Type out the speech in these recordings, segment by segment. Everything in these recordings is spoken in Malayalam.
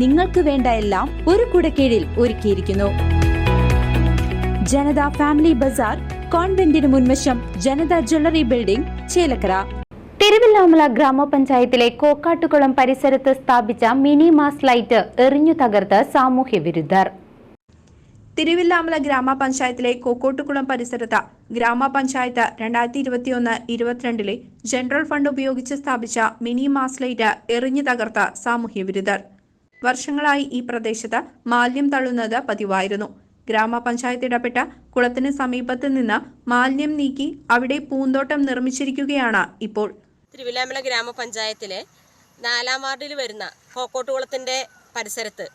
നിങ്ങൾക്ക് വേണ്ട എല്ലാം ഒരു കുടക്കീഴിൽ ഒരുക്കിയിരിക്കുന്നു. ജനത ഫാമിലി ബസാർ കോൺവെന്റിന് മുൻവശം ജനത ജ്വല്ലറി ബിൽഡിംഗ് ചേലക്കര. തിരുവില്ലാമല ഗ്രാമപഞ്ചായത്തിലെ കോക്കാട്ടുകുളം പരിസരത്ത് സ്ഥാപിച്ച മിനി മാസ് ലൈറ്റ് എറിഞ്ഞു തകർത്ത് സാമൂഹ്യ വിരുദ്ധർ. തിരുവില്ലാമല ഗ്രാമപഞ്ചായത്തിലെ കോക്കോട്ടുകുളം പരിസരത്ത് ഗ്രാമപഞ്ചായത്ത് രണ്ടായിരത്തി ഇരുപത്തിയൊന്ന് ഇരുപത്തിരണ്ടിലെ ജനറൽ ഫണ്ട് ഉപയോഗിച്ച് സ്ഥാപിച്ച മിനി മാസ് ലൈറ്റ് എറിഞ്ഞു തകർത്ത സാമൂഹ്യ വിരുദ്ധർ. വർഷങ്ങളായി ഈ പ്രദേശത്ത് മാലിന്യം തള്ളുന്നത് പതിവായിരുന്നു. ഗ്രാമപഞ്ചായത്ത് ഇടപെട്ട കുളത്തിന് സമീപത്ത് നിന്ന് മാലിന്യം നീക്കി അവിടെ പൂന്തോട്ടം നിർമ്മിച്ചിരിക്കുകയാണ് ഇപ്പോൾ. തിരുവില്ലാമല ഗ്രാമപഞ്ചായത്തിലെ നാലാം വാർഡിൽ വരുന്ന കോക്കോട്ടുകുളത്തിന്റെ പരിസരത്ത്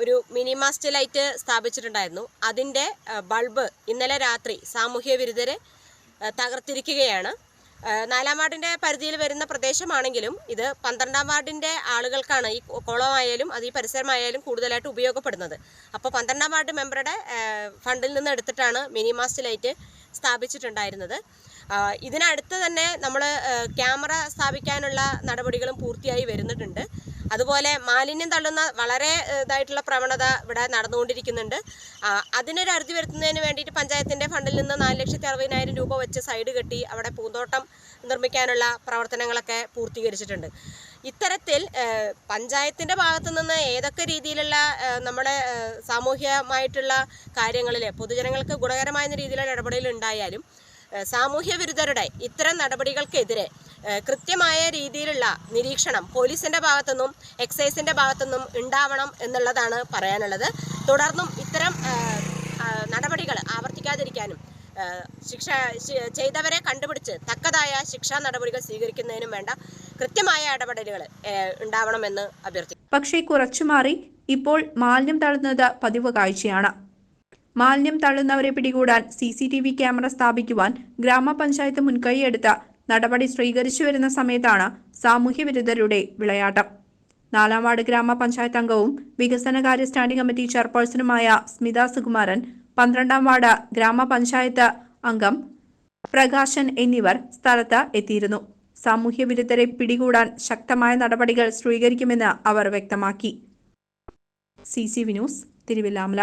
ഒരു മിനി മാസ്റ്റ് ലൈറ്റ് സ്ഥാപിച്ചിട്ടുണ്ടായിരുന്നു. അതിന്റെ ബൾബ് ഇന്നലെ രാത്രി സാമൂഹ്യ വിരുദ്ധരെ തകർത്തിരിക്കുകയാണ്. നാലാം വാർഡിന്റെ പരിധിയിൽ വരുന്ന പ്രദേശമാണെങ്കിലും ഇത് പന്ത്രണ്ടാം വാർഡിന്റെ ആളുകൾക്കാണ് ഈ കുളമായാലും അത് ഈ പരിസരമായാലും കൂടുതലായിട്ട് ഉപയോഗപ്പെടുന്നത്. അപ്പോൾ പന്ത്രണ്ടാം വാർഡ് മെമ്പറുടെ ഫണ്ടിൽ നിന്ന് എടുത്തിട്ടാണ് മിനി മാസ്റ്റ് ലൈറ്റ് സ്ഥാപിച്ചിട്ടുണ്ടായിരുന്നത് ഇതിനടുത്ത് തന്നെ നമ്മൾ ക്യാമറ സ്ഥാപിക്കാനുള്ള നടപടികളും പൂർത്തിയായി വരുന്നിട്ടുണ്ട് അതുപോലെ മാലിന്യം തള്ളുന്ന വളരെ ഇതായിട്ടുള്ള പ്രവണത ഇവിടെ നടന്നുകൊണ്ടിരിക്കുന്നുണ്ട്. അതിനൊരു അറുതി വരുത്തുന്നതിന് വേണ്ടിയിട്ട് പഞ്ചായത്തിന്റെ ഫണ്ടിൽ നിന്ന് ലക്ഷത്തി അറുപതിനായിരം രൂപ വെച്ച് സൈഡ് കെട്ടി അവിടെ പൂന്തോട്ടം നിർമ്മിക്കാനുള്ള പ്രവർത്തനങ്ങളൊക്കെ പൂർത്തീകരിച്ചിട്ടുണ്ട്. ഇത്തരത്തിൽ പഞ്ചായത്തിന്റെ ഭാഗത്തു നിന്ന് ഏതൊക്കെ രീതിയിലുള്ള നമ്മുടെ സാമൂഹ്യമായിട്ടുള്ള കാര്യങ്ങളിൽ പൊതുജനങ്ങൾക്ക് ഗുണകരമായ രീതിയിലുള്ള ഇടപെടൽ ഉണ്ടായാലും സാമൂഹ്യ വിരുദ്ധരുടെ ഇത്തരം നടപടികൾക്കെതിരെ കൃത്യമായ രീതിയിലുള്ള നിരീക്ഷണം പോലീസിന്റെ ഭാഗത്തുനിന്നും എക്സൈസിന്റെ ഭാഗത്തുനിന്നും ഉണ്ടാവണം എന്നുള്ളതാണ് പറയാനുള്ളത്. തുടർന്നും ഇത്തരം നടപടികൾ ആവർത്തിക്കാതിരിക്കാനും ശിക്ഷ ചെയ്തവരെ കണ്ടുപിടിച്ച് തക്കതായ ശിക്ഷാ നടപടികൾ സ്വീകരിക്കുന്നതിനും വേണ്ട കൃത്യമായ ഇടപെടലുകൾ ഉണ്ടാവണമെന്ന് അഭ്യർത്ഥിക്കും പക്ഷേ കുറച്ചു മാറി ഇപ്പോൾ മാലിന്യം തള്ളുന്നത് പതിവ് കാഴ്ചയാണ്. മാലിന്യം തള്ളുന്നവരെ പിടികൂടാൻ C C T V camera സ്ഥാപിക്കുവാൻ ഗ്രാമപഞ്ചായത്ത് മുൻകൈയെടുത്ത നടപടി സ്വീകരിച്ചു വരുന്ന സമയത്താണ് സാമൂഹ്യ വിരുദ്ധരുടെ വിളയാട്ടം. നാലാം വാർഡ് ഗ്രാമപഞ്ചായത്ത് അംഗവും വികസനകാര്യ സ്റ്റാൻഡിംഗ് കമ്മിറ്റി ചെയർപേഴ്സണുമായ സ്മിത സുകുമാരൻ പന്ത്രണ്ടാം വാർഡ് ഗ്രാമപഞ്ചായത്ത് അംഗം പ്രകാശൻ എന്നിവർ സ്ഥലത്ത് എത്തിയിരുന്നു. സാമൂഹ്യ വിരുദ്ധരെ പിടികൂടാൻ ശക്തമായ നടപടികൾ സ്വീകരിക്കുമെന്ന് അവർ വ്യക്തമാക്കി. C C Vinoos Thiruvilwamala.